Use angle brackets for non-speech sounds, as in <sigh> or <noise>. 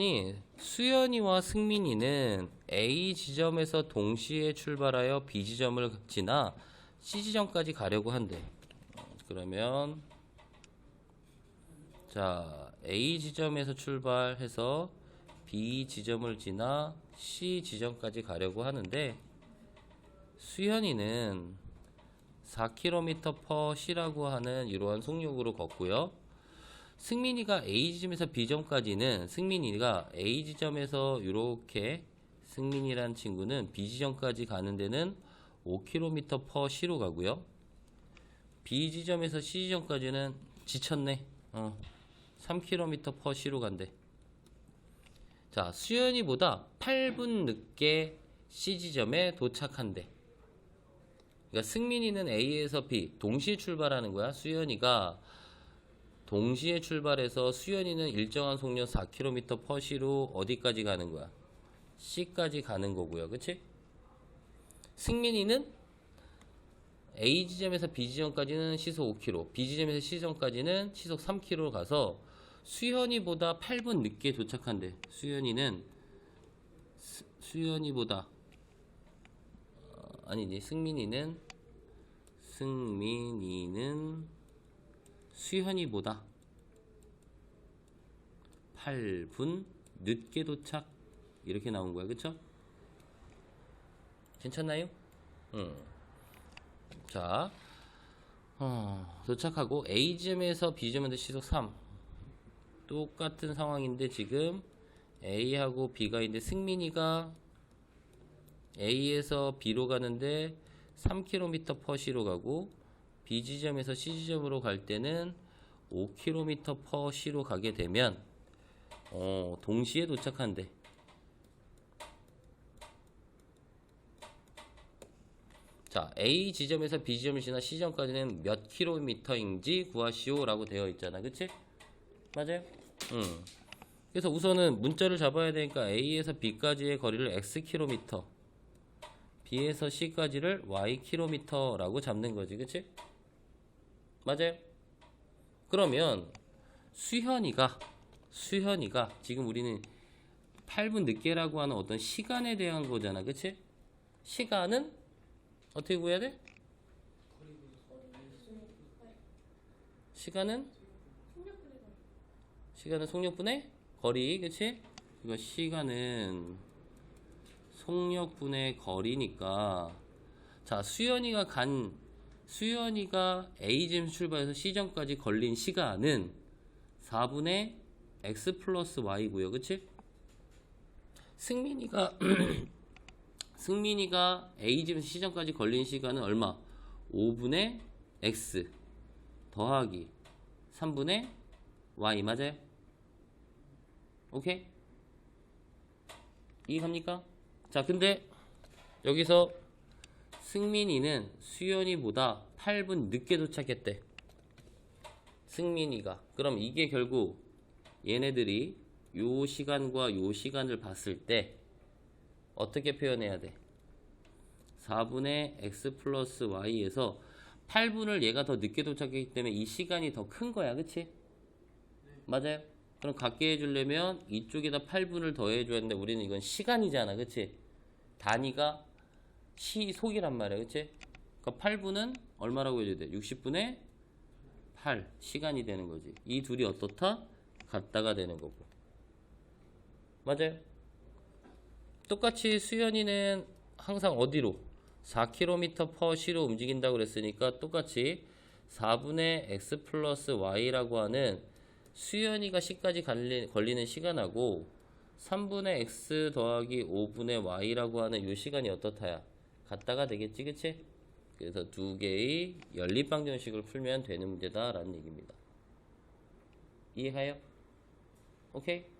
이 수연이와 승민이는 A 지점에서 동시에 출발하여 B 지점을 지나 C 지점까지 가려고 한대. 그러면 자 A 지점에서 출발해서 B 지점을 지나 C 지점까지 가려고 하는데 수연이는 4km per C라고 하는 이러한 속력으로 걷고요. 승민이가 A 지점에서 B 점까지는 승민이가 A 지점에서 이렇게 승민이란 친구는 B 지점까지 가는 데는 5km per C로 가고요. B 지점에서 C 지점까지는 지쳤네. 어. 3km per C로 간대. 자, 수연이보다 8분 늦게 C 지점에 도착한대. 그러니까 승민이는 A에서 B 동시에 출발하는 거야. 수연이가 동시에 출발해서 수연이는 일정한 속력 4km per C로 어디까지 가는 거야? C까지 가는 거고요. 그치? 승민이는 A 지점에서 B 지점까지는 시속 5km, B 지점에서 C 지점까지는 시속 3km로 가서 수연이보다 8분 늦게 도착한대. 수연이는 수, 수연이보다 어, 아니지 승민이는 승민이는 수현이보다 8분 늦게 도착 이렇게 나온 거야 그쵸? 괜찮나요? 응. 자 어, 도착하고 A점에서 B점한테 시속 3 똑같은 상황인데 지금 A하고 B가 있는데 승민이가 A에서 B로 가는데 3km per C로 가고 B 지점에서 C 지점으로 갈 때는 5km per C로 가게 되면 어, 동시에 도착한대. 자, A 지점에서 B 지점을 지나 C 지점까지는 몇 킬로미터인지 구하시오라고 되어 있잖아. 그치? 맞아요? 응. 그래서 우선은 문자를 잡아야 되니까 A에서 B까지의 거리를 x 킬로미터 B에서 C까지를 y 킬로미터라고 잡는 거지. 그치? 맞아요? 그러면 수현이가 수현이가 지금 우리는 8분 늦게라고 하는 어떤 시간에 대한 거잖아. 그치? 시간은 어떻게 구해야 돼? 시간은 시간은 속력분의 거리. 그치? 이거 시간은 속력분의 거리니까 자 수연이가 간 수연이가 A점 출발해서 C점까지 걸린 시간은 4분의 X 플러스 Y고요 그치? 승민이가 <clears throat> 승민이가 A점에서 C점까지 걸린 시간은 얼마? 5분의 X 더하기 3분의 Y 맞아요? 오케이? 이해갑니까? 자, 근데 여기서 승민이는 수연이보다 8분 늦게 도착했대. 승민이가. 그럼 이게 결국 얘네들이 요 시간과 요 시간을 봤을 때 어떻게 표현해야 돼? 4분의 x 플러스 y에서 8분을 얘가 더 늦게 도착했기 때문에 이 시간이 더 큰 거야. 그치? 맞아요? 그럼 갖게 해주려면 이쪽에다 8분을 더해줘야 되는데 우리는 이건 시간이잖아. 그치? 단위가 시속이란 말이야. 그치? 그러니까 8분은 얼마라고 해줘야 돼? 60분의 8 시간이 되는 거지. 이 둘이 어떻다? 같다가 되는 거고. 맞아요? 똑같이 수연이는 항상 어디로? 4km per C로 움직인다고 그랬으니까 똑같이 4분의 x 플러스 y라고 하는 수연이가 갈리, 걸리는 시간하고 3분의 x 더하기 5분의 y라고 하는 이 시간이 어떻다야? 같다가 되겠지, 그치? 그래서 두 개의 연립방정식을 풀면 되는 문제다 라는 얘기입니다. 이해해요? 오케이?